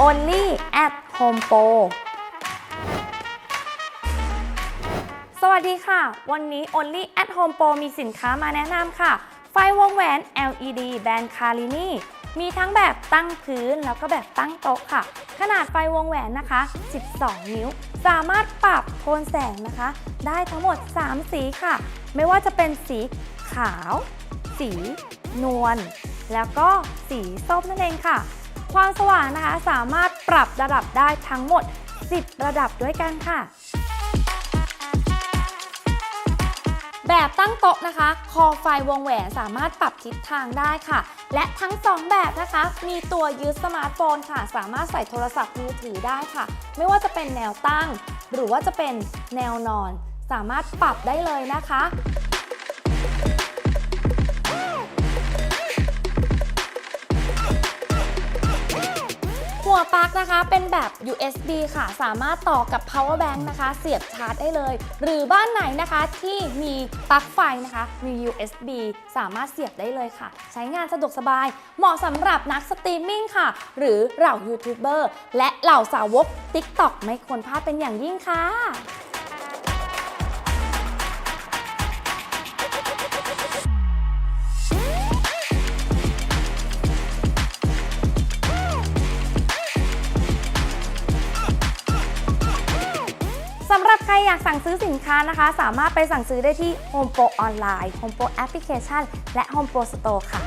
only at home pro สวัสดีค่ะ วันนี้ only at home pro มีสินค้ามาแนะนำค่ะ ไฟวงแหวน LED แบรนด์คารินีมีทั้งแบบตั้งพื้นแล้วก็แบบตั้งโต๊ะค่ะ ขนาดไฟวงแหวนนะคะ 12 นิ้ว สามารถปรับโทนแสงนะคะ ได้ทั้งหมด 3 สีค่ะ ไม่ว่าจะเป็นสีขาว สีนวลแล้วก็สีส้มนั่นเองค่ะ ความสว่างนะคะสามารถปรับระดับได้ทั้งหมด 10 ระดับด้วยกันค่ะ แบบตั้งโต๊ะนะคะ คอไฟวงแหวนสามารถปรับทิศทางได้ค่ะ และทั้ง 2 แบบนะคะ มีตัวยึดสมาร์ทโฟนค่ะ สามารถใส่โทรศัพท์มือถือได้ค่ะ ไม่ว่าจะเป็นแนวตั้ง หรือว่าจะเป็นแนวนอน สามารถปรับได้เลยนะคะ วปลั๊กนะคะเป็นแบบ USB ค่ะ สามารถต่อกับ power bank นะคะ เสียบชาร์จได้เลย หรือบ้านไหนนะคะที่มีปลั๊กไฟนะคะ มี USB สามารถเสียบได้เลยค่ะ ใช้งานสะดวกสบาย เหมาะสำหรับนักสตรีมมิ่งค่ะ หรือเหล่ายูทูบเบอร์และเหล่าสาวก TikTok ไม่ควรพลาดเป็นอย่างยิ่งค่ะ สำหรับใครอยากสั่งซื้อสินค้านะคะ สามารถไปสั่งซื้อได้ที่ Home Pro ออนไลน์ Home Pro แอปพลิเคชัน และ Home Pro Store ค่ะ